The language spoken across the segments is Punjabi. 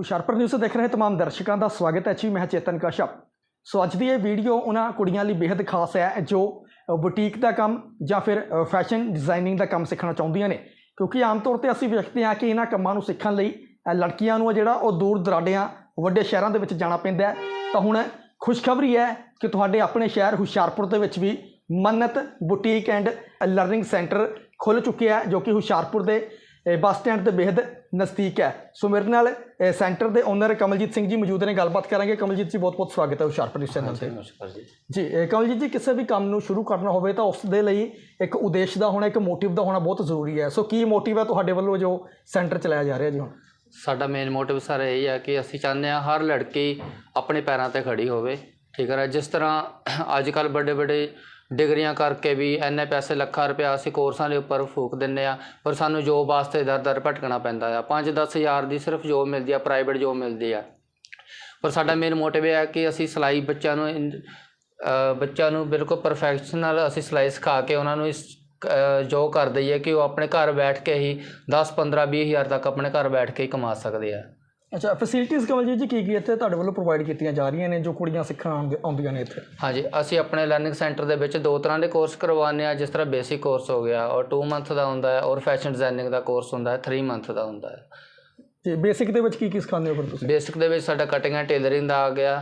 ਹੁਸ਼ਿਆਰਪੁਰ ਨਿਊਜ਼ ਦੇਖ ਰਹੇ ਤਮਾਮ ਦਰਸ਼ਕਾਂ ਦਾ ਸਵਾਗਤ ਹੈ ਜੀ। ਮੈਂ ਚੇਤਨ ਕਸ਼ਪ। ਸੋ ਅੱਜ ਦੀ ਇਹ ਵੀਡੀਓ ਉਹਨਾਂ ਕੁੜੀਆਂ ਲਈ ਬੇहद ਖਾਸ ਹੈ, ਜੋ ਬੁਟੀਕ ਦਾ ਕੰਮ ਜਾਂ ਫਿਰ ਫੈਸ਼ਨ ਡਿਜ਼ਾਈਨਿੰਗ ਦਾ ਕੰਮ ਸਿੱਖਣਾ ਚਾਹੁੰਦੀਆਂ ਨੇ। ਕਿਉਂਕਿ ਆਮ ਤੌਰ ਤੇ ਅਸੀਂ ਵੇਖਦੇ ਹਾਂ ਕਿ ਇਹਨਾਂ ਕੰਮਾਂ ਨੂੰ ਸਿੱਖਣ ਲਈ ਲੜਕੀਆਂ ਨੂੰ ਜਿਹੜਾ ਉਹ ਦੂਰ ਦਰਾਡਿਆਂ, ਵੱਡੇ ਸ਼ਹਿਰਾਂ ਦੇ ਵਿੱਚ ਜਾਣਾ ਪੈਂਦਾ ਹੈ। ਤਾਂ ਹੁਣ ਖੁਸ਼ਖਬਰੀ ਹੈ ਕਿ ਤੁਹਾਡੇ ਆਪਣੇ ਸ਼ਹਿਰ ਹੁਸ਼ਿਆਰਪੁਰ ਦੇ ਵਿੱਚ ਵੀ Mannat boutique and learning centre ਖੁੱਲ ਚੁੱਕਿਆ ਹੈ ਜੋ ਕਿ ਹੁਸ਼ਿਆਰਪੁਰ ਦੇ ਬੱਸ ਸਟੈਂਡ ਤੇ ਬੇहद ਨਜ਼ਦੀਕ ਹੈ। ਸੋ ਮੇਰੇ ਨਾਲ ਸੈਂਟਰ ਦੇ ਓਨਰ ਕਮਲਜੀਤ ਸਿੰਘ ਜੀ ਮੌਜੂਦ ਨੇ ਗੱਲਬਾਤ ਕਰਾਂਗੇ। ਕਮਲਜੀਤ ਜੀ ਬਹੁਤ ਬਹੁਤ ਸਵਾਗਤ ਹੈ ਹੁਸ਼ਿਆਰਪੁਰ ਨਿਊਜ਼ ਚੈਨਲ ਤੇ। ਨਮਸਕਾਰ ਜੀ। ਜੀ ਕਮਲਜੀਤ ਜੀ ਕਿਸੇ ਵੀ ਕੰਮ ਨੂੰ ਸ਼ੁਰੂ ਕਰਨਾ ਹੋਵੇ ਤਾਂ ਉਸ ਦੇ ਲਈ ਇੱਕ ਉਦੇਸ਼ ਦਾ ਹੋਣਾ ਇੱਕ ਮੋਟਿਵ ਦਾ ਹੋਣਾ ਬਹੁਤ ਜ਼ਰੂਰੀ ਹੈ। ਸੋ ਕੀ ਮੋਟਿਵ ਹੈ ਤੁਹਾਡੇ ਵੱਲੋਂ ਜੋ ਸੈਂਟਰ ਚਲਾਇਆ ਜਾ ਰਿਹਾ ਜੀ ਹੁਣ? ਸਾਡਾ ਮੇਨ ਮੋਟਿਵ ਸਰ ਇਹ ਹੈ ਕਿ ਅਸੀਂ ਚਾਹੁੰਦੇ ਹਾਂ ਹਰ ਲੜਕੀ ਆਪਣੇ ਪੈਰਾਂ ਤੇ ਖੜੀ ਹੋਵੇ। ਠੀਕ ਹੈ ਜਿਸ ਤਰ੍ਹਾਂ ਅੱਜ ਕੱਲ ਵੱਡੇ ਵੱਡੇ ਡਿਗਰੀਆਂ ਕਰਕੇ ਵੀ ਇੰਨੇ ਪੈਸੇ ਲੱਖਾਂ ਰੁਪਇਆ ਅਸੀਂ ਕੋਰਸਾਂ ਦੇ ਉੱਪਰ ਫੂਕ ਦਿੰਦੇ ਆ ਪਰ ਸਾਨੂੰ ਜੋਬ ਵਾਸਤੇ ਦਰ ਦਰ ਭਟਕਣਾ ਪੈਂਦਾ ਆ। 5-10 ਹਜ਼ਾਰ ਦੀ ਸਿਰਫ ਜੋਬ ਮਿਲਦੀ ਆ ਪ੍ਰਾਈਵੇਟ ਜੋਬ ਮਿਲਦੀ ਆ। ਪਰ ਸਾਡਾ ਮੇਨ ਮੋਟਿਵ ਇਹ ਹੈ ਕਿ ਅਸੀਂ ਸਿਲਾਈ ਬੱਚਿਆਂ ਨੂੰ ਬੱਚਿਆਂ ਨੂੰ ਬਿਲਕੁਲ ਪ੍ਰੋਫੈਸ਼ਨਲ ਅਸੀਂ ਸਿਲਾਈ ਸਿਖਾ ਕੇ ਉਹਨਾਂ ਨੂੰ ਇਸ ਅ, ਜੋ ਕਰ ਦਈਏ ਕਿ ਉਹ ਆਪਣੇ ਘਰ ਬੈਠ ਕੇ ਹੀ 10 15 20 ਹਜ਼ਾਰ ਤੱਕ ਆਪਣੇ ਘਰ ਬੈਠ ਕੇ ਹੀ ਕਮਾ ਸਕਦੇ ਆ। ਅੱਛਾ ਫੈਸਿਲਿਟੀਆਂ ਕਮਲਜੀਤ ਜੀ ਕੀ ਕੀ ਇੱਥੇ ਤੁਹਾਡੇ ਵੱਲੋਂ ਪ੍ਰੋਵਾਈਡ ਕੀਤੀਆਂ ਜਾ ਰਹੀਆਂ ਨੇ, ਜੋ ਕੁੜੀਆਂ ਸਿੱਖਣ ਆਉਂਦੇ- ਆਉਂਦੀਆਂ ਨੇ ਇੱਥੇ? ਹਾਂਜੀ, ਅਸੀਂ ਆਪਣੇ ਲਰਨਿੰਗ ਸੈਂਟਰ ਦੇ ਵਿੱਚ ਦੋ ਤਰ੍ਹਾਂ ਦੇ ਕੋਰਸ ਕਰਵਾਉਂਦੇ ਆ ਜਿਸ ਤਰ੍ਹਾਂ ਬੇਸਿਕ ਕੋਰਸ ਹੋ ਗਿਆ, ਔਰ 2 ਮੰਥ ਦਾ ਹੁੰਦਾ ਹੈ, ਔਰ ਫੈਸ਼ਨ ਡਿਜ਼ਾਈਨਿੰਗ ਦਾ ਕੋਰਸ ਹੁੰਦਾ ਹੈ 3 ਮੰਥ ਦਾ ਹੁੰਦਾ ਹੈ। ਜੀ ਬੇਸਿਕ ਦੇ ਵਿੱਚ ਕੀ ਕੀ ਸਿਖਾਉਂਦੇ ਹੋ ਫਿਰ ਤੁਸੀਂ? ਬੇਸਿਕ ਦੇ ਵਿੱਚ ਸਾਡਾ ਕਟਿੰਗ ਐਂਡ ਟੇਲਰਿੰਗ ਦਾ ਆ ਗਿਆ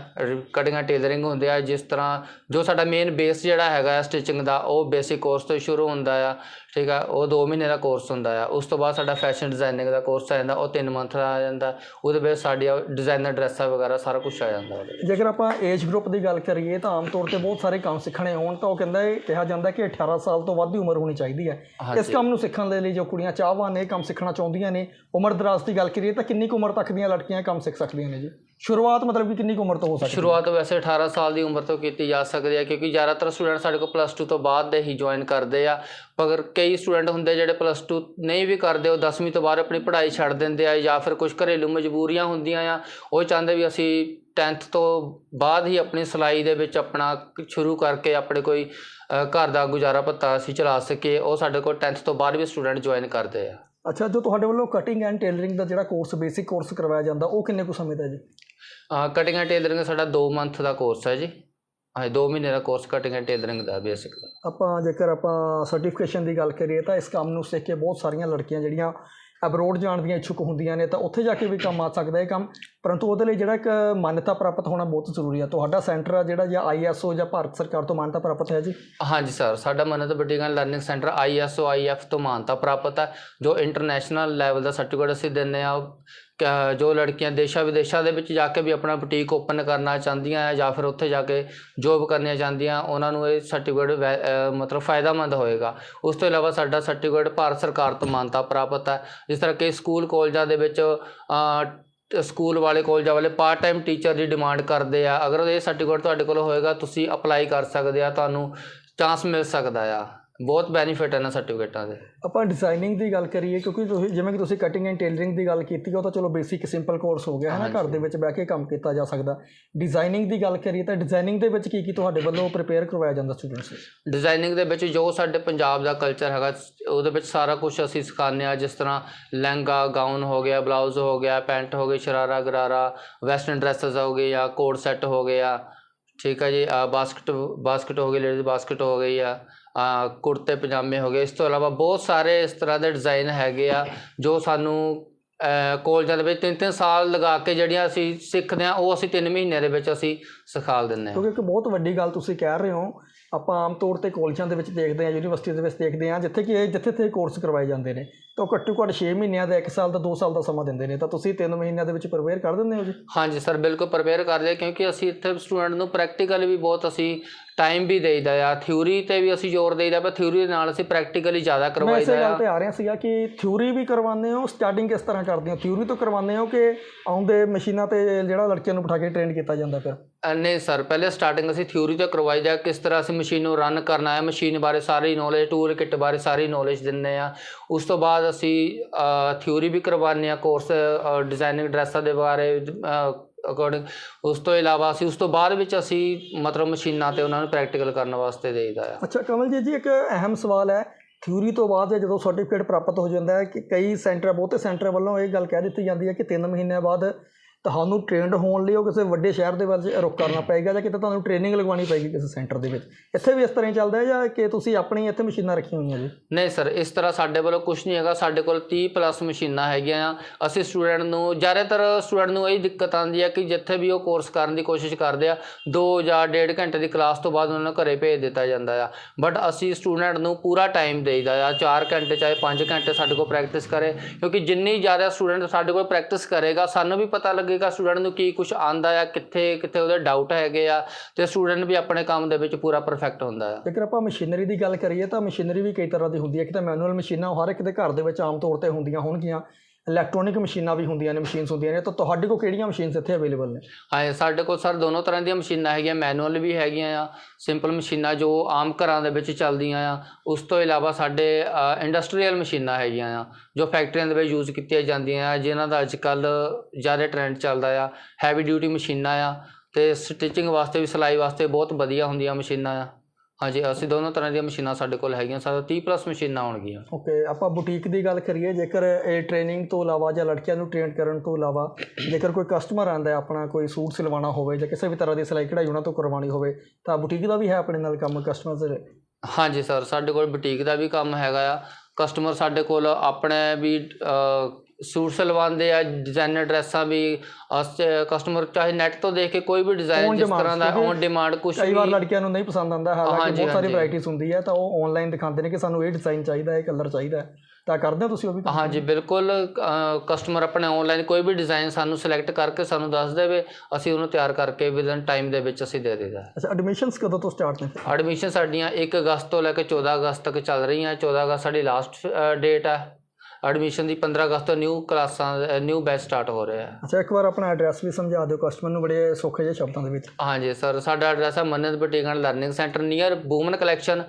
ਕਟਿੰਗ ਐਂਡ ਟੇਲਰਿੰਗ ਹੁੰਦੇ ਆ ਜਿਸ ਤਰ੍ਹਾਂ ਜੋ ਸਾਡਾ ਮੇਨ ਬੇਸ ਜਿਹੜਾ ਹੈਗਾ ਸਟਿਚਿੰਗ ਦਾ ਉਹ ਬੇਸਿਕ ਕੋਰਸ ਤੋਂ ਸ਼ੁਰੂ ਹੁੰਦਾ ਆ ਠੀਕ ਆ ਉਹ 2 ਮਹੀਨੇ ਦਾ ਕੋਰਸ ਹੁੰਦਾ ਆ। ਉਸ ਤੋਂ ਬਾਅਦ ਸਾਡਾ ਫੈਸ਼ਨ ਡਿਜ਼ਾਈਨਿੰਗ ਦਾ ਕੋਰਸ ਆ ਜਾਂਦਾ ਉਹ 3 ਮੰਥ ਦਾ ਆ ਜਾਂਦਾ ਉਹਦੇ ਵਿੱਚ ਸਾਡੀ ਡਿਜ਼ਾਈਨਰ ਡਰੈਸਾਂ ਵਗੈਰਾ ਸਾਰਾ ਕੁਝ ਆ ਜਾਂਦਾ ਜੇਕਰ ਆਪਾਂ ਏਜ ਗਰੁੱਪ ਦੀ ਗੱਲ ਕਰੀਏ ਤਾਂ ਆਮ ਤੌਰ ਤੇ ਬਹੁਤ ਸਾਰੇ ਕੰਮ ਸਿੱਖਣੇ ਹੋਣ ਤਾਂ ਉਹ ਕਹਿੰਦਾ ਹੈ ਕਿਹਾ ਜਾਂਦਾ ਕਿ 18 ਸਾਲ ਤੋਂ ਵੱਧ ਦੀ ਉਮਰ ਹੋਣੀ ਚਾਹੀਦੀ ਹੈ। ਇਸ ਕੰਮ ਨੂੰ ਸਿੱਖਣ ਦੇ ਲਈ ਜੋ ਕੁੜੀਆਂ ਚਾਹਵਾਨ ਨੇ ਇਹ ਕੰਮ ਸਿੱਖਣਾ ਚਾਹੁੰਦੀਆਂ ਨੇ ਉਮਰ ਦਰਾਜ਼ ਦੀ ਗੱਲ ਕਰੀਏ ਤਾਂ ਕਿੰਨੀ ਕੁ ਉਮਰ ਤੱਕ ਦੀਆਂ ਲੜਕੀਆਂ ਕੰਮ ਸਿੱਖ ਸਕਦੀਆਂ ਨੇ ਜੀ? ਸ਼ੁਰੂਆਤ ਮਤਲਬ ਕਿ ਕਿੰਨੀ ਕੁ ਉਮਰ ਤੋਂ ਹੋ ਸਕਦੀ ਹੈ? ਸ਼ੁਰੂਆਤ ਵੈਸੇ 18 ਸਾਲ ਦੀ ਉਮਰ ਤੋਂ ਕੀਤੀ ਜਾ ਸਕਦੀ ਹੈ, ਕਿਉਂਕਿ ਜ਼ਿਆਦਾਤਰ ਸਟੂਡੈਂਟ ਸਾਡੇ ਕੋਲ ਪਲੱਸ 2 ਤੋਂ ਬਾਅਦ ਦੇ ਹੀ ਜੁਆਇਨ ਕਰਦੇ ਆ। ਪਰ ਕਈ ਸਟੂਡੈਂਟ ਹੁੰਦੇ ਜਿਹੜੇ ਪਲੱਸ 2 ਨਹੀਂ ਵੀ ਕਰਦੇ, ਉਹ 10ਵੀਂ ਤੋਂ ਬਾਅਦ ਆਪਣੀ ਪੜ੍ਹਾਈ ਛੱਡ ਦਿੰਦੇ ਆ ਜਾਂ ਫਿਰ ਕੁਝ ਘਰੇਲੂ ਮਜਬੂਰੀਆਂ ਹੁੰਦੀਆਂ ਆ। ਉਹ ਚਾਹੁੰਦੇ ਵੀ ਅਸੀਂ 10th ਤੋਂ ਬਾਅਦ ਹੀ ਆਪਣੀ ਸਿਲਾਈ ਦੇ ਵਿੱਚ ਆਪਣਾ ਸ਼ੁਰੂ ਕਰਕੇ ਆਪਣੇ ਕੋਈ ਘਰ ਦਾ ਗੁਜ਼ਾਰਾ ਭੱਤਾ ਅਸੀਂ ਚਲਾ ਸਕੀਏ। ਉਹ ਸਾਡੇ ਕੋਲ 10th ਤੋਂ ਬਾਅਦ ਵੀ ਸਟੂਡੈਂਟ ਜੁਆਇਨ ਕਰਦੇ ਆ। ਅੱਛਾ ਜੋ ਤੁਹਾਡੇ ਵੱਲੋਂ ਕਟਿੰਗ ਐਂਡ ਟੇਲਰਿੰਗ ਦਾ ਜਿਹੜਾ ਕੋਰਸ ਬੇਸਿਕ ਕੋਰਸ ਕਰਵਾਇਆ ਜਾਂਦਾ ਉਹ ਕਿੰਨੇ ਕੁ ਸਮੇਂ ਦਾ ਹੈ ਜੀ? ਕਟਿੰਗ ਐਂਡ ਟੇਲਰਿੰਗ ਸਾਡਾ 2 ਮੰਥ ਦਾ ਕੋਰਸ ਹੈ ਜੀ। ਹਾਂ 2 ਮਹੀਨੇ ਦਾ ਕੋਰਸ ਕਟਿੰਗ ਐਂਡ ਟੇਲਰਿੰਗ ਦਾ ਬੇਸਿਕ ਦਾ। ਆਪਾਂ ਜੇਕਰ ਆਪਾਂ ਸਰਟੀਫਿਕੇਸ਼ਨ ਦੀ ਗੱਲ ਕਰੀਏ ਤਾਂ ਇਸ ਕੰਮ ਨੂੰ ਸਿੱਖ ਕੇ ਬਹੁਤ ਸਾਰੀਆਂ ਲੜਕੀਆਂ ਜਿਹੜੀਆਂ ਅਬਰੋਡ ਜਾਣ ਦੀਆਂ ਇੱਛੁਕ ਹੁੰਦੀਆਂ ਨੇ, ਤਾਂ ਉੱਥੇ ਜਾ ਕੇ ਵੀ ਕੰਮ ਆ ਸਕਦਾ ਹੈ ਕੰਮ। ਪਰੰਤੂ ਉਹਦੇ ਲਈ ਜਿਹੜਾ ਇੱਕ ਮਾਨਤਾ ਪ੍ਰਾਪਤ ਹੋਣਾ ਬਹੁਤ ਜ਼ਰੂਰੀ ਹੈ ਤੁਹਾਡਾ ਸੈਂਟਰ ਆ ਜਿਹੜਾ ਜਾਂ ਆਈਐਸਓ ਜਾਂ ਭਾਰਤ ਸਰਕਾਰ ਤੋਂ ਮਾਨਤਾ ਪ੍ਰਾਪਤ ਹੈ ਜੀ? ਹਾਂਜੀ ਸਰ, ਸਾਡਾ Manta boutique and learning centre ISO IF ਤੋਂ ਮਾਨਤਾ ਪ੍ਰਾਪਤ ਹੈ। ਜੋ ਇੰਟਰਨੈਸ਼ਨਲ ਲੈਵਲ ਦਾ ਸਰਟੀਫਿਕੇਟ ਅਸੀਂ ਦਿੰਦੇ ਆ ਜੋ ਲੜਕੀਆਂ ਦੇਸ਼ਾਂ ਵਿਦੇਸ਼ਾਂ ਦੇ ਵਿੱਚ ਜਾ ਕੇ ਵੀ ਆਪਣਾ ਬੁਟੀਕ ਓਪਨ ਕਰਨਾ ਚਾਹੁੰਦੀਆਂ ਹੈ ਜਾਂ ਫਿਰ ਉੱਥੇ ਜਾ ਕੇ ਜੋਬ ਕਰਨੀਆਂ ਚਾਹੁੰਦੀਆਂ, ਉਹਨਾਂ ਨੂੰ ਇਹ ਸਰਟੀਫਿਕੇਟ ਮਤਲਬ ਫਾਇਦਾਮੰਦ ਹੋਏਗਾ। ਉਸ ਤੋਂ ਇਲਾਵਾ ਸਾਡਾ ਸਰਟੀਫਿਕੇਟ ਭਾਰਤ ਸਰਕਾਰ ਤੋਂ ਮਾਨਤਾ ਪ੍ਰਾਪਤ ਹੈ। ਜਿਸ ਤਰ੍ਹਾਂ ਕਿ ਸਕੂਲ ਕਾਲਜਾਂ ਦੇ ਵਿੱਚ ਸਕੂਲ ਵਾਲੇ ਕਾਲਜਾਂ ਵਾਲੇ ਪਾਰਟ ਟਾਈਮ ਟੀਚਰ ਦੀ ਡਿਮਾਂਡ ਕਰਦੇ ਆ। ਅਗਰ ਇਹ ਸਰਟੀਫਿਕੇਟ ਤੁਹਾਡੇ ਕੋਲ ਹੋਏਗਾ, ਤੁਸੀਂ ਅਪਲਾਈ ਕਰ ਸਕਦੇ ਆ, ਤੁਹਾਨੂੰ ਚਾਂਸ ਮਿਲ ਸਕਦਾ ਆ। ਬਹੁਤ ਬੈਨੀਫਿਟ ਹੈ ਇਹਨਾਂ ਸਰਟੀਫਿਕੇਟਾਂ ਦੇ। ਆਪਾਂ ਡਿਜ਼ਾਈਨਿੰਗ ਦੀ ਗੱਲ ਕਰੀਏ ਕਿਉਂਕਿ ਤੁਸੀਂ ਜਿਵੇਂ ਕਿ ਤੁਸੀਂ ਕਟਿੰਗ ਐਂਡ ਟੇਲਰਿੰਗ ਦੀ ਗੱਲ ਕੀਤੀ ਉਹ ਤਾਂ ਚਲੋ ਬੇਸਿਕ ਸਿੰਪਲ ਕੋਰਸ ਹੋ ਗਿਆ ਹੈ ਨਾ ਘਰ ਦੇ ਵਿੱਚ ਬਹਿ ਕੇ ਕੰਮ ਕੀਤਾ ਜਾ ਸਕਦਾ। ਡਿਜ਼ਾਈਨਿੰਗ ਦੀ ਗੱਲ ਕਰੀਏ ਤਾਂ ਡਿਜ਼ਾਈਨਿੰਗ ਦੇ ਵਿੱਚ ਕੀ ਕੀ ਤੁਹਾਡੇ ਵੱਲੋਂ ਪ੍ਰਿਪੇਅਰ ਕਰਵਾਇਆ ਜਾਂਦਾ ਸਟੂਡੈਂਟਸ ਨੂੰ ਡਿਜ਼ਾਈਨਿੰਗ ਦੇ ਵਿੱਚ ਜੋ ਸਾਡੇ ਪੰਜਾਬ ਦਾ ਕਲਚਰ ਹੈਗਾ ਉਹਦੇ ਵਿੱਚ ਸਾਰਾ ਕੁਝ ਅਸੀਂ ਸਿਖਾਉਂਦੇ ਆ ਜਿਸ ਤਰ੍ਹਾਂ ਲਹਿੰਗਾ ਗਾਊਨ ਹੋ ਗਿਆ ਬਲਾਊਜ਼ ਹੋ ਗਿਆ ਪੈਂਟ ਹੋ ਗਈ ਸ਼ਰਾਰਾ ਗਰਾਰਾ ਵੈਸਟਰਨ ਡਰੈਸਸ ਹੋ ਗਈ ਜਾਂ ਕੋਟ ਸੈੱਟ ਹੋ ਗਿਆ। ਠੀਕ ਆ ਜੀ ਬਾਸਕਟ ਬਾਸਕਟ ਹੋ ਗਈ ਲੇਡੀਜ਼ ਬਾਸਕਟ ਹੋ ਗਈ ਆ ਅ, ਕੁੜਤੇ ਪਜਾਮੇ ਹੋ ਗਏ। ਇਸ ਤੋਂ ਇਲਾਵਾ ਬਹੁਤ ਸਾਰੇ ਇਸ ਤਰ੍ਹਾਂ ਦੇ ਡਿਜ਼ਾਈਨ ਹੈਗੇ ਆ ਜੋ ਸਾਨੂੰ ਅ, ਕਾਲਜਾਂ ਦੇ ਵਿੱਚ ਤਿੰਨ ਤਿੰਨ ਸਾਲ ਲਗਾ ਕੇ ਜਿਹੜੀਆਂ ਅਸੀਂ ਸਿੱਖਦੇ ਆ ਉਹ ਅਸੀਂ 3 ਮਹੀਨਿਆਂ ਦੇ ਵਿੱਚ ਅਸੀਂ ਸਿਖਾ ਦਿੰਦੇ ਹਾਂ ਕਿਉਂਕਿ ਇੱਕ ਬਹੁਤ ਵੱਡੀ ਗੱਲ ਤੁਸੀਂ ਕਹਿ ਰਹੇ ਹੋ ਆਪਾਂ ਆਮ ਤੌਰ ਤੇ ਕਾਲਜਾਂ ਦੇ ਵਿੱਚ ਦੇਖਦੇ ਹਾਂ ਯੂਨੀਵਰਸਿਟੀ ਦੇ ਵਿੱਚ ਦੇਖਦੇ ਹਾਂ, ਜਿੱਥੇ ਕਿ ਇਹ, ਜਿੱਥੇ ਤੇ ਕੋਰਸ ਕਰਵਾਏ ਜਾਂਦੇ ਨੇ। ਤਾਂ ਉਹ ਘੱਟੋ ਘੱਟ 6 ਮਹੀਨਿਆਂ ਦਾ 1 ਸਾਲ ਦਾ 2 ਸਾਲ ਦਾ ਸਮਾਂ ਦਿੰਦੇ ਨੇ। ਤਾਂ ਤੁਸੀਂ 3 ਮਹੀਨਿਆਂ ਦੇ ਵਿੱਚ ਪ੍ਰਪੇਅਰ ਕਰ ਦਿੰਦੇ ਹੋ ਜੀ? ਹਾਂਜੀ ਸਰ ਬਿਲਕੁਲ ਪ੍ਰਪੇਅਰ ਕਰਦੇ ਕਿਉਂਕਿ ਅਸੀਂ ਇੱਥੇ ਸਟੂਡੈਂਟ ਨੂੰ ਪ੍ਰੈਕਟੀਕਲ ਵੀ ਬਹੁਤ ਅਸੀਂ ਟਾਈਮ ਵੀ ਦੇਈਦਾ ਆ। ਥਿਊਰੀ ਤੇ ਵੀ ਅਸੀਂ ਜ਼ੋਰ ਦੇਈਦਾ ਪਰ ਥਿਊਰੀ ਦੇ ਨਾਲ ਅਸੀਂ ਪ੍ਰੈਕਟੀਕਲੀ ਜ਼ਿਆਦਾ ਮੈਂ ਕਰਵਾਈਦਾ ਇਸੇ ਗੱਲ ਆ। ਤੇ ਆ ਰਿਹਾ ਸੀਗਾ ਕਿ ਥਿਊਰੀ ਵੀ ਕਰਵਾਉਂਦੇ ਹੋ ਸਟਾਰਟਿੰਗ ਕਿਸ ਤਰ੍ਹਾਂ ਕਰਦੇ ਹੋ? ਥਿਊਰੀ ਤੋਂ ਕਰਵਾਉਂਦੇ ਹੋ ਕਿ ਆਉਂਦੇ ਮਸ਼ੀਨਾਂ ਤੇ ਜਿਹੜਾ ਲੜਕਿਆਂ ਨੂੰ ਬਿਠਾ ਕੇ ਟ੍ਰੇਨ ਕੀਤਾ ਜਾਂਦਾ ਫਿਰ ਨਹੀਂ ਸਰ ਪਹਿਲੇ ਸਟਾਰਟਿੰਗ ਅਸੀਂ ਥਿਊਰੀ ਤੋਂ ਕਰਵਾਈਦਾ ਕਿਸ ਤਰ੍ਹਾਂ ਅਸੀਂ ਮਸ਼ੀਨ ਨੂੰ ਰਨ ਕਰਨਾ ਹੈ ਮਸ਼ੀਨ ਬਾਰੇ ਸਾਰੀ ਨੌਲੇਜ ਟੂਲ ਕਿੱਟ ਬਾਰੇ ਸਾਰੀ ਨੌਲੇਜ ਦਿੰਦੇ ਆ ਉਸ ਤੋਂ ਬਾਅਦ ਅਸੀਂ ਥਿਊਰੀ ਵੀ ਕਰਵਾਉਂਦੇ ਆ ਕੋਰਸ ਡਿਜ਼ਾਈਨਿੰਗ ਡਰੈਸਾਂ ਦੇ ਬਾਰੇ ਅਕੋਰਡਿੰਗ ਉਸ ਤੋਂ ਇਲਾਵਾ ਅਸੀਂ ਉਸ ਤੋਂ ਬਾਅਦ ਵਿੱਚ ਅਸੀਂ ਮਤਲਬ ਮਸ਼ੀਨਾਂ ਤੇ ਉਹਨਾਂ ਨੂੰ ਪ੍ਰੈਕਟੀਕਲ ਕਰਨ ਵਾਸਤੇ ਦੇਈਦਾ ਆ। ਅੱਛਾ ਕਮਲਜੀਤ ਜੀ ਇੱਕ ਅਹਿਮ ਸਵਾਲ ਹੈ। ਥਿਊਰੀ ਤੋਂ ਬਾਅਦ ਜਦੋਂ ਸਰਟੀਫਿਕੇਟ ਪ੍ਰਾਪਤ ਹੋ ਜਾਂਦਾ ਹੈ ਕਿ ਕਈ ਸੈਂਟਰ, ਬਹੁਤੇ ਸੈਂਟਰ ਵੱਲੋਂ ਇਹ ਗੱਲ ਕਹਿ ਦਿੱਤੀ ਜਾਂਦੀ ਹੈ ਕਿ 3 ਮਹੀਨਿਆਂ ਬਾਅਦ ਤੁਹਾਨੂੰ ਟ੍ਰੇਨਡ ਹੋਣ ਲਈ ਉਹ ਕਿਸੇ ਵੱਡੇ ਸ਼ਹਿਰ ਦੇ ਵਿੱਚ ਰੁਕ ਕਰਨਾ ਪਏਗਾ ਜਾਂ ਕਿਤੇ ਤੁਹਾਨੂੰ ਟ੍ਰੇਨਿੰਗ ਲਗਵਾਉਣੀ ਪਏਗੀ ਕਿਸੇ ਸੈਂਟਰ ਦੇ ਵਿੱਚ। ਇੱਥੇ ਵੀ ਇਸ ਤਰ੍ਹਾਂ ਹੀ ਚੱਲਦਾ ਹੈ ਜਾਂ ਕਿ ਤੁਸੀਂ ਆਪਣੀ ਇੱਥੇ ਮਸ਼ੀਨਾਂ ਰੱਖੀਆਂ ਹੋਈਆਂ ਜੀ? ਨਹੀਂ ਸਰ, ਇਸ ਤਰ੍ਹਾਂ ਸਾਡੇ ਵੱਲੋਂ ਕੁਝ ਨਹੀਂ ਹੈਗਾ। ਸਾਡੇ ਕੋਲ 30 ਪਲੱਸ ਮਸ਼ੀਨਾਂ ਹੈਗੀਆਂ ਆ। ਅਸੀਂ ਸਟੂਡੈਂਟ ਨੂੰ, ਜ਼ਿਆਦਾਤਰ ਸਟੂਡੈਂਟ ਨੂੰ ਇਹ ਦਿੱਕਤ ਆਉਂਦੀ ਹੈ ਕਿ ਜਿੱਥੇ ਵੀ ਉਹ ਕੋਰਸ ਕਰਨ ਦੀ ਕੋਸ਼ਿਸ਼ ਕਰਦੇ ਆ 2 ਜਾਂ 1.5 ਘੰਟੇ ਦੀ ਕਲਾਸ ਤੋਂ ਬਾਅਦ ਉਹਨਾਂ ਨੂੰ ਘਰੇ ਭੇਜ ਦਿੱਤਾ ਜਾਂਦਾ ਆ। ਬਟ ਅਸੀਂ ਸਟੂਡੈਂਟ ਨੂੰ ਪੂਰਾ ਟਾਈਮ ਦੇਈਦਾ ਆ। 4 ਘੰਟੇ ਚਾਹੇ 5 ਘੰਟੇ ਸਾਡੇ ਕੋਲ ਪ੍ਰੈਕਟਿਸ ਕਰੇ, ਕਿਉਂਕਿ ਜਿੰਨੀ ਜ਼ਿਆਦਾ ਸਟੂਡੈਂਟ ਸਾਡੇ ਕੋਲ ਪ੍ਰੈਕਟਿਸ ਕਰੇਗਾ, ਸਾਨੂੰ ਵੀ ਪਤਾ ਲੱਗੇ ਲੱਗੇਗਾ ਸਟੂਡੈਂਟ ਨੂੰ ਕੀ ਕੁਝ ਆਂਦਾ ਆ, ਕਿੱਥੇ ਕਿੱਥੇ ਉਹਦੇ ਡਾਊਟ ਹੈਗੇ ਆ ਤੇ ਸਟੂਡੈਂਟ ਵੀ ਆਪਣੇ ਕੰਮ ਦੇ ਵਿੱਚ ਪੂਰਾ ਪਰਫੈਕਟ ਹੁੰਦਾ ਆ। ਜੇਕਰ ਆਪਾਂ ਮਸ਼ੀਨਰੀ ਦੀ ਗੱਲ ਕਰੀਏ ਤਾਂ ਮਸ਼ੀਨਰੀ ਵੀ ਕਈ ਤਰ੍ਹਾਂ ਦੀ ਹੁੰਦੀ ਹੈ ਕਿ ਤਾਂ ਮੈਨੂਅਲ ਮਸ਼ੀਨਾਂ ਹਰ ਇੱਕ ਦੇ ਘਰ ਦੇ ਵਿੱਚ ਆਮ ਤੌਰ ਤੇ ਹੁੰਦੀਆਂ ਹੋਣਗੀਆਂ। ਇਲੈਕਟ੍ਰੋਨਿਕ ਮਸ਼ੀਨਾਂ ਵੀ ਹੁੰਦੀਆਂ ਨੇ, ਮਸ਼ੀਨਸ ਹੁੰਦੀਆਂ ਨੇ, ਤਾਂ ਤੁਹਾਡੇ ਕੋਲ ਕਿਹੜੀਆਂ ਮਸ਼ੀਨਸ ਇੱਥੇ ਅਵੇਲੇਬਲ ਨੇ? ਹਾਂ ਸਾਡੇ ਕੋਲ ਸਰ ਦੋਨੋਂ ਤਰ੍ਹਾਂ ਦੀਆਂ ਮਸ਼ੀਨਾਂ ਹੈਗੀਆਂ ਮੈਨੂਅਲ ਵੀ ਹੈਗੀਆਂ ਆ ਸਿੰਪਲ ਮਸ਼ੀਨਾਂ ਜੋ ਆਮ ਘਰਾਂ ਦੇ ਵਿੱਚ ਚੱਲਦੀਆਂ ਆ, ਉਸ ਤੋਂ ਇਲਾਵਾ ਸਾਡੇ ਇੰਡਸਟਰੀਅਲ ਮਸ਼ੀਨਾਂ ਹੈਗੀਆਂ ਆ, ਜੋ ਫੈਕਟਰੀਆਂ ਦੇ ਵਿੱਚ ਯੂਜ਼ ਕੀਤੀਆਂ ਜਾਂਦੀਆਂ ਆ, ਜਿਨ੍ਹਾਂ ਦਾ ਅੱਜ ਕੱਲ ਜ਼ਿਆਦਾ ਟ੍ਰੈਂਡ ਚੱਲਦਾ ਆ ਹੈਵੀ ਡਿਊਟੀ ਮਸ਼ੀਨਾਂ ਆ, ਤੇ ਸਟਿਚਿੰਗ ਵਾਸਤੇ ਵੀ, ਸਿਲਾਈ ਵਾਸਤੇ ਬਹੁਤ ਵਧੀਆ ਹੁੰਦੀਆਂ ਮਸ਼ੀਨਾਂ ਆ। ਹਾਂਜੀ ਅਸੀਂ ਦੋਨੋਂ ਤਰ੍ਹਾਂ ਦੀਆਂ ਮਸ਼ੀਨਾਂ ਸਾਡੇ ਕੋਲ ਹੈਗੀਆਂ ਸਾਡੇ 30 ਪਲੱਸ ਮਸ਼ੀਨਾਂ ਹੋਣਗੀਆਂ ਓਕੇ ਆਪਾਂ ਬੁਟੀਕ ਦੀ ਗੱਲ ਕਰੀਏ ਜੇਕਰ ਇਹ ਟ੍ਰੇਨਿੰਗ ਤੋਂ ਇਲਾਵਾ ਜਾਂ ਲੜਕੀਆਂ ਨੂੰ ਟ੍ਰੇਨ ਕਰਨ ਤੋਂ ਇਲਾਵਾ ਜੇਕਰ ਕੋਈ ਕਸਟਮਰ ਆਂਦਾ ਹੈ ਆਪਣਾ ਕੋਈ ਸੂਟ ਸਿਲਵਾਉਣਾ ਹੋਵੇ ਜਾਂ ਕਿਸੇ ਵੀ ਤਰ੍ਹਾਂ ਦੀ ਸਿਲਾਈ ਕਢਾਈ ਉਹਨਾਂ ਤੋਂ ਕਰਵਾਉਣੀ ਹੋਵੇ ਤਾਂ ਬੁਟੀਕ ਦਾ ਵੀ ਹੈ ਆਪਣੇ ਨਾਲ ਕੰਮ ਕਸਟਮਰਸ ਦੇ? ਹਾਂਜੀ ਸਰ ਸਾਡੇ ਕੋਲ ਬੁਟੀਕ ਦਾ ਵੀ ਕੰਮ ਹੈਗਾ ਆ। ਕਸਟਮਰ ਸਾਡੇ ਕੋਲ ਆਪਣੇ ਵੀ ਸੂਟ ਸਿਲਵਾਉਂਦੇ ਆ ਡਿਜ਼ਾਈਨਰ ਡਰੈਸਾਂ ਵੀ ਕਸਟਮਰ ਚਾਹੇ ਨੈਟ ਤੋਂ ਦੇਖ ਕੇ ਕੋਈ ਵੀ ਡਿਜ਼ਾਈਨ ਜਿਸ ਤਰ੍ਹਾਂ ਦਾ ਔਨ ਡਿਮਾਂਡ ਕੁਝ ਕਈ ਵਾਰ ਵੀ ਲੜਕੀਆਂ ਨੂੰ ਨਹੀਂ ਪਸੰਦ ਆਉਂਦਾ ਹਾਲਾਂਕਿ ਬਹੁਤ ਸਾਰੀ। ਵੈਰਾਈਟੀਜ਼ ਹੁੰਦੀ ਹੈ ਤਾਂ ਉਹ ਆਨਲਾਈਨ ਦਿਖਾਉਂਦੇ ਨੇ ਕਿ ਸਾਨੂੰ ਇਹ ਡਿਜ਼ਾਈਨ ਚਾਹੀਦਾ ਹੈ ਇਹ ਕਲਰ ਚਾਹੀਦਾ ਹੈ ਤਾਂ ਕਰਦੇ ਹੋ ਤੁਸੀਂ ਉਹ ਵੀ? ਹਾਂਜੀ ਬਿਲਕੁਲ ਕਸਟਮਰ ਆਪਣੇ ਆਨਲਾਈਨ ਕੋਈ ਵੀ ਡਿਜ਼ਾਈਨ ਸਾਨੂੰ ਸਿਲੈਕਟ ਕਰਕੇ ਸਾਨੂੰ ਦੱਸ ਦੇਵੇ ਅਸੀਂ ਉਹਨੂੰ ਤਿਆਰ ਕਰਕੇ ਵਿਦਨ ਟਾਈਮ ਦੇ ਵਿੱਚ ਅਸੀਂ ਦੇ ਦੇਈਦਾ ਅੱਛਾ ਐਡਮਿਸ਼ਨਸ ਕਦੋਂ ਤੋਂ ਸਟਾਰਟ ਨੇ ਐਡਮਿਸ਼ਨ ਸਾਡੀਆਂ 1 ਅਗਸਤ ਤੋਂ ਲੈ ਕੇ 14 ਅਗਸਤ ਤੱਕ ਚੱਲ ਰਹੀਆਂ 14 ਅਗਸਤ ਸਾਡੀ ਲਾਸਟ ਡੇਟ ਹੈ ਐਡਮਿਸ਼ਨ ਦੀ 15 ਅਗਸਤ ਤੋਂ ਨਿਊ ਕਲਾਸਾਂ ਨਿਊ ਬੈਚ ਸਟਾਰਟ ਹੋ ਰਿਹਾ ਹੈ। ਅੱਛਾ ਇੱਕ ਵਾਰ ਆਪਣਾ ਐਡਰੈਸ ਵੀ ਸਮਝਾ ਦਿਓ ਕਸਟਮਰ ਨੂੰ ਬੜੇ ਸੌਖੇ ਜਿਹੇ ਸ਼ਬਦਾਂ ਦੇ ਵਿੱਚ। ਹਾਂਜੀ ਸਰ ਸਾਡਾ ਐਡਰੈਸ ਹੈ Mannat boutique and learning centre near ਬੂਮਨ collection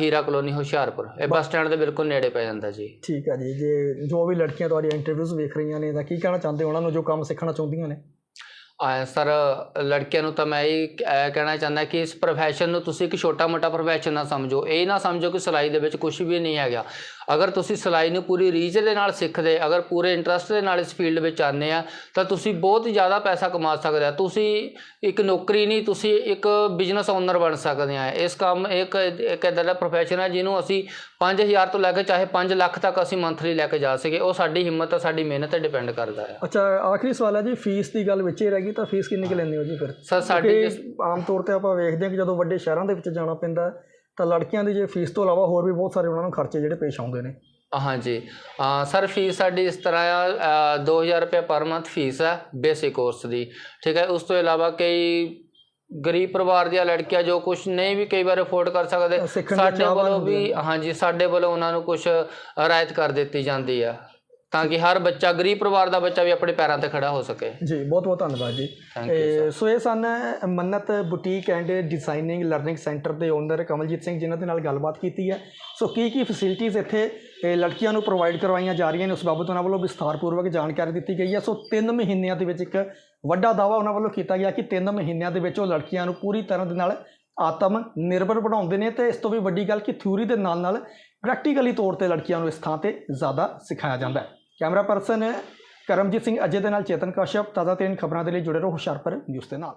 Hira colony Hoshiarpur. ਇਹ ਬੱਸ ਸਟੈਂਡ ਦੇ ਬਿਲਕੁਲ ਨੇੜੇ ਪੈ ਜਾਂਦਾ ਜੀ। ਠੀਕ ਹੈ ਜੀ ਜੇ ਜੋ ਵੀ ਲੜਕੀਆਂ ਤੁਹਾਡੀਆਂ ਇੰਟਰਵਿਊਜ਼ ਵੇਖ ਰਹੀਆਂ ਨੇ ਤਾਂ ਕੀ ਕਹਿਣਾ ਚਾਹੁੰਦੇ ਉਹਨਾਂ ਨੂੰ ਜੋ ਕੰਮ ਸਿੱਖਣਾ ਚਾਹੁੰਦੀਆਂ ਨੇ? ਆ ਸਰ ਲੜਕਿਆਂ ਨੂੰ ਤਾਂ ਮੈਂ ਇਹ ਕਹਿਣਾ ਚਾਹੁੰਦਾ ਕਿ ਇਸ ਪ੍ਰੋਫੈਸ਼ਨ ਨੂੰ ਤੁਸੀਂ ਇੱਕ ਛੋਟਾ ਮੋਟਾ ਪ੍ਰੋਫੈਸ਼ਨ ਨਾ ਸਮਝੋ। ਇਹ ਨਾ ਸਮਝੋ ਕਿ ਸਿਲਾਈ ਦੇ ਵਿੱਚ ਕੁਝ ਵੀ ਨਹੀਂ ਹੈਗਾ। ਅਗਰ ਤੁਸੀਂ ਸਿਲਾਈ ਨੂੰ ਪੂਰੀ ਰੀਝ ਦੇ ਨਾਲ ਸਿੱਖਦੇ ਅਗਰ ਪੂਰੇ ਇੰਟਰਸਟ ਦੇ ਨਾਲ ਇਸ ਫੀਲਡ ਵਿੱਚ ਆਉਂਦੇ ਆ ਤਾਂ ਤੁਸੀਂ ਬਹੁਤ ਜ਼ਿਆਦਾ ਪੈਸਾ ਕਮਾ ਸਕਦੇ ਆ। ਤੁਸੀਂ ਇੱਕ ਨੌਕਰੀ ਨਹੀਂ ਤੁਸੀਂ ਇੱਕ ਬਿਜ਼ਨਸ ਓਨਰ ਬਣ ਸਕਦੇ ਆ। ਇਸ ਕੰਮ ਇੱਕ ਇੱਕ ਇਦਾਂ ਦਾ ਪ੍ਰੋਫੈਸ਼ਨ ਹੈ ਜਿਹਨੂੰ ਅਸੀਂ 5000 ਤੋਂ ਲੈ ਕੇ ਚਾਹੇ 5 ਲੱਖ ਤੱਕ ਅਸੀਂ ਮੰਥਲੀ ਲੈ ਕੇ ਜਾ ਸਕੇ ਉਹ ਸਾਡੀ ਹਿੰਮਤ ਤੇ ਸਾਡੀ ਮਿਹਨਤ ਤੇ ਡਿਪੈਂਡ ਕਰਦਾ ਹੈ ਅੱਛਾ ਆਖਰੀ ਸਵਾਲ ਹੈ ਜੀ ਫੀਸ ਦੀ ਗੱਲ ਵਿੱਚ ਹੀ ਰਹਿ ਗਈ ਤਾਂ ਫੀਸ ਕਿੰਨੀ ਕੁ ਲੈਂਦੇ ਹੋ ਜੀ ਫਿਰ? ਸਰ ਸਾਡੀ ਆਮ ਤੌਰ ਤੇ ਆਪਾਂ ਵੇਖਦੇ ਹਾਂ ਕਿ ਜਦੋਂ ਵੱਡੇ ਸ਼ਹਿਰਾਂ ਦੇ ਵਿੱਚ ਜਾਣਾ ਪੈਂਦਾ ਹੈ, ਤਾਂ ਲੜਕੀਆਂ ਦੀ ਜੇ ਫੀਸ ਤੋਂ ਇਲਾਵਾ ਹੋਰ ਵੀ ਬਹੁਤ ਸਾਰੇ ਉਹਨਾਂ ਨੂੰ ਖਰਚੇ ਜਿਹੜੇ ਪੇਸ਼ ਆਉਂਦੇ ਨੇ। ਹਾਂਜੀ। ਸਰ ਫੀਸ ਸਾਡੀ ਇਸ ਤਰ੍ਹਾਂ ਆ ਅ, 2000 ਰੁਪਏ ਪਰ ਮੰਥ ਫੀਸ ਹੈ ਬੇਸਿਕ ਕੋਰਸ ਦੀ। ਠੀਕ ਹੈ ਉਸ ਤੋਂ ਇਲਾਵਾ ਕਈ ਗਰੀਬ ਪਰਿਵਾਰ ਦੀਆਂ ਲੜਕੀਆਂ ਜੋ ਕੁਝ ਨਹੀਂ ਵੀ ਕਈ ਵਾਰ ਅਫੋਰਡ ਕਰ ਸਕਦੇ ਸਾਡੇ ਵੱਲੋਂ ਵੀ ਹਾਂਜੀ ਸਾਡੇ ਵੱਲੋਂ ਉਹਨਾਂ ਨੂੰ ਕੁਝ ਰਾਇਤ ਕਰ ਦਿੱਤੀ ਜਾਂਦੀ ਆ। ਤਾਂ ਕਿ ਹਰ ਬੱਚਾ ਗਰੀਬ ਪਰਿਵਾਰ ਦਾ ਬੱਚਾ ਵੀ ਆਪਣੇ ਪੈਰਾਂ ਤੇ ਖੜਾ ਹੋ ਸਕੇ। ਜੀ ਬਹੁਤ ਬਹੁਤ ਧੰਨਵਾਦ ਜੀ। ਸੋ ਇਹ ਸਨ Mannat boutique and designing learning centre ਦੇ ਓਨਰ ਕਮਲਜੀਤ ਸਿੰਘ ਜਿਨ੍ਹਾਂ ਦੇ ਨਾਲ ਗੱਲਬਾਤ ਕੀਤੀ ਹੈ। ਸੋ ਕੀ ਕੀ ਫੈਸਿਲਿਟੀਆਂ ਇੱਥੇ ਲੜਕੀਆਂ ਨੂੰ ਪ੍ਰੋਵਾਈਡ ਕਰਵਾਈਆਂ ਜਾ ਰਹੀਆਂ ਨੇ ਉਸ ਬਾਬਤ ਉਹਨਾਂ ਵੱਲੋਂ ਵਿਸਥਾਰਪੂਰਵਕ ਜਾਣਕਾਰੀ ਦਿੱਤੀ ਗਈ ਹੈ। ਸੋ 3 ਮਹੀਨਿਆਂ ਦੇ ਵਿੱਚ ਇੱਕ ਵੱਡਾ ਦਾਅਵਾ ਉਹਨਾਂ ਵੱਲੋਂ ਕੀਤਾ ਗਿਆ ਕਿ 3 ਮਹੀਨਿਆਂ ਦੇ ਵਿੱਚ ਉਹ ਲੜਕੀਆਂ ਨੂੰ ਪੂਰੀ ਤਰ੍ਹਾਂ ਦੇ ਨਾਲ ਆਤਮ ਨਿਰਭਰ ਬਣਾਉਂਦੇ ਨੇ ਤੇ ਇਸ ਤੋਂ ਵੀ ਵੱਡੀ ਗੱਲ ਕਿ ਥਿਊਰੀ ਦੇ ਨਾਲ ਨਾਲ ਪ੍ਰੈਕਟੀਕਲੀ ਤੌਰ ਤੇ ਲੜਕੀਆਂ ਨੂੰ ਇਸ ਥਾਂ ਤੇ ਜ਼ਿਆਦਾ ਸਿਖਾਇਆ ਜਾਂਦਾ ਹੈ। ਕੈਮਰਾ ਪਰਸਨ ਕਰਮਜੀਤ ਸਿੰਘ ਅਜੇ ਦੇ ਨਾਲ ਚੇਤਨ ਕਸ਼ਯਪ ਤਾਜ਼ਾ ਤਰੀਨ ਖਬਰਾਂ ਦੇ ਲਈ ਜੁੜੇ ਰਹੋ ਹੁਸ਼ਿਆਰਪੁਰ ਨਿਊਜ਼ ਦੇ ਨਾਲ।